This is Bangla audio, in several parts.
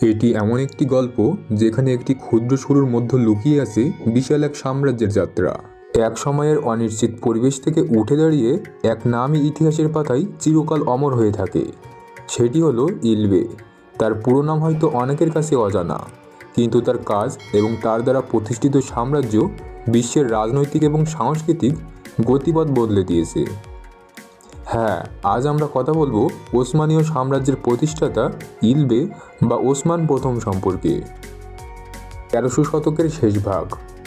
এটি এমন একটি গল্প যেখানে একটি ক্ষুদ্র শুরুর মধ্যে লুকিয়ে আছে বিশাল এক সাম্রাজ্যের যাত্রা। এক সময়ের অনিশ্চিত পরিবেশ থেকে উঠে দাঁড়িয়ে এক নামই ইতিহাসের পাতায় চিরকাল অমর হয়ে থাকে। সেটি হলো ইলবে। তার পুরো নাম হয়তো অনেকের কাছে অজানা, কিন্তু তার কাজ এবং তার দ্বারা প্রতিষ্ঠিত সাম্রাজ্য বিশ্বের রাজনৈতিক এবং সাংস্কৃতিক গতিপথ বদলে দিয়েছে। হ্যাঁ আজ আমরা কথা বলব ওসমানীয় সাম্রাজ্যের প্রতিষ্ঠাতা ইলবে বা ওসমান প্রথম সম্পর্কে। তেরোশো শতকের শেষ ভাগ।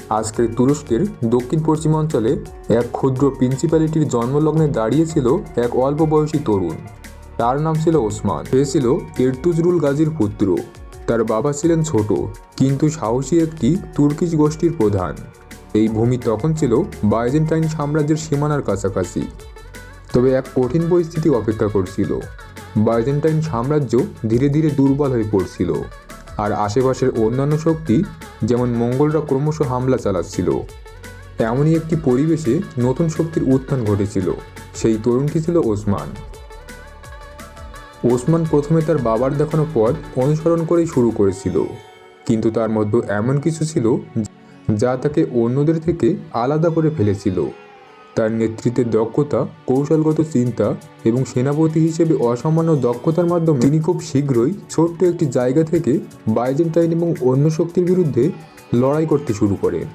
আজকের তুরস্কের দক্ষিণ পশ্চিমাঞ্চলে এক ক্ষুদ্র প্রিন্সিপ্যালিটির জন্মলগ্নে দাঁড়িয়েছিল এক অল্প বয়সী তরুণ। তার নাম ছিল ওসমান। সে ছিল এরতুজরুল গাজীর পুত্র। তার বাবা ছিলেন ছোট, কিন্তু সাহসী একটি তুর্কিশ গোষ্ঠীর প্রধান। এই ভূমি তখন ছিল বাইজেন্টাইন সাম্রাজ্যের সীমানার কাছাকাছি। তবে এক কঠিন পরিস্থিতি অপেক্ষা করছিল। বাইজেন্টাইন সাম্রাজ্য ধীরে ধীরে দুর্বল হয়ে পড়ছিল, আর আশেপাশের অন্যান্য শক্তি, যেমন মঙ্গলরা ক্রমশ হামলা চালাচ্ছিল। এমনই একটি পরিবেশে নতুন শক্তির উত্থান ঘটেছিল, সেই তরুণটি ছিল ওসমান। ওসমান প্রথমে তার বাবার দেখানো পথ অনুসরণ করেই শুরু করেছিল, কিন্তু তার মধ্যে এমন কিছু ছিল যা তাকে অন্যদের থেকে আলাদা করে ফেলেছিল। তার নেতৃত্বের দক্ষতা, কৌশলগত চিন্তা এবং সেনাপতি হিসেবে অসামান্য দক্ষতার মাধ্যমে তিনি খুব শীঘ্রই ছোট্ট একটি জায়গা থেকে বাইজেন্টাইন এবং অন্য শক্তির বিরুদ্ধে লড়াই করতে শুরু করেন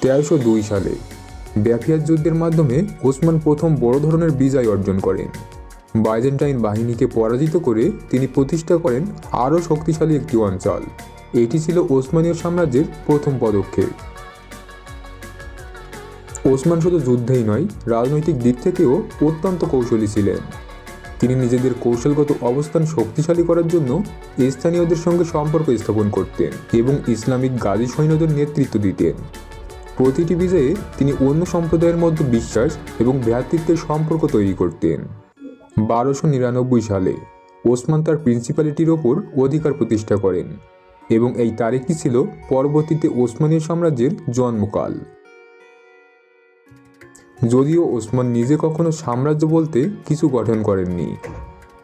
তেরোশো দুই সালে ব্যাফিয়ার যুদ্ধের মাধ্যমে ওসমান প্রথম বড় ধরনের বিজয় অর্জন করেন। বাইজেন্টাইন বাহিনীকে পরাজিত করে তিনি প্রতিষ্ঠা করেন আরও শক্তিশালী একটি অঞ্চল। এটি ছিল ওসমানীয় সাম্রাজ্যের প্রথম পদক্ষেপ। ওসমান শুধু যুদ্ধেই নয়, রাজনৈতিক দিক থেকেও অত্যন্ত কৌশলী ছিলেন। তিনি নিজেদের কৌশলগত অবস্থান শক্তিশালী করার জন্য স্থানীয়দের সঙ্গে সম্পর্ক স্থাপন করতেন এবং ইসলামিক গাজী সৈন্যদের নেতৃত্ব দিতেন। প্রতিটি বিজয়ে তিনি অন্য সম্প্রদায়ের মধ্যে বিশ্বাস এবং ভ্রাতৃত্বের সম্পর্ক তৈরি করতেন। বারোশো নিরানব্বই সালে ওসমান তার প্রিন্সিপালিটির ওপর অধিকার প্রতিষ্ঠা করেন এবং এই তারিখটি ছিল পরবর্তীতে ওসমানীয় সাম্রাজ্যের জন্মকাল। যদিও ওসমান নিজে কখনো সাম্রাজ্য বলতে কিছু গঠন করেননি।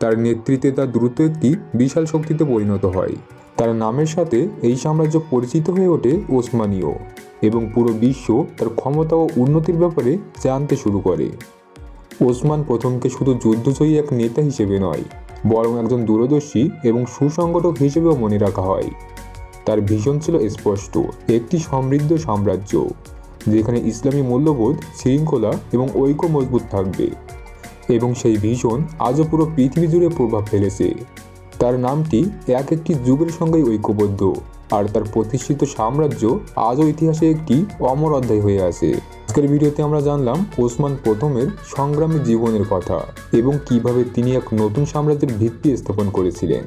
তার নেতৃত্বে তা দ্রুত একটি বিশাল শক্তিতে পরিণত হয়। তার নামের সাথে এই সাম্রাজ্য পরিচিত হয়ে ওঠে ওসমানীয় এবং পুরো বিশ্ব তার ক্ষমতা ও উন্নতির ব্যাপারে জানতে শুরু করে। ওসমান প্রথমকে শুধু যুদ্ধজয়ী এক নেতা হিসেবে নয়, বরং একজন দূরদর্শী এবং সুসংগঠক হিসেবেও মনে রাখা হয়। তার ভীষণ ছিল স্পষ্ট, একটি সমৃদ্ধ সাম্রাজ্য। যেখানে ইসলামী মূল্যবোধ, শৃঙ্খলা এবং ঐক্য মজবুত থাকবে এবং সেই ভীষণ আজও পুরো পৃথিবী জুড়ে প্রভাব ফেলেছে। তার নামটি এক একটি যুগের সঙ্গেই ঐক্যবদ্ধ আর তার প্রতিষ্ঠিত সাম্রাজ্য আজও ইতিহাসে একটি অমর অধ্যায় হয়ে আছে। আজকের ভিডিওতে আমরা জানলাম ওসমান প্রথমের সংগ্রামী জীবনের কথা এবং কীভাবে তিনি এক নতুন সাম্রাজ্যের ভিত্তি স্থাপন করেছিলেন।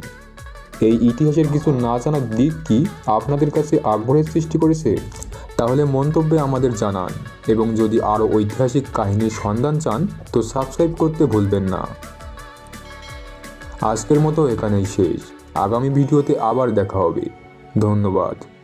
এই ইতিহাসের কিছু না জানার দিক কি আপনাদের কাছে আগ্রহের সৃষ্টি করেছে? তাহলে মন্তব্যে আমাদের জানান এবং যদি আরও ঐতিহাসিক কাহিনীর সন্ধান চান, তো সাবস্ক্রাইব করতে ভুলবেন না। আজকের মতো এখানেই শেষ। আগামী ভিডিওতে আবার দেখা হবে। ধন্যবাদ।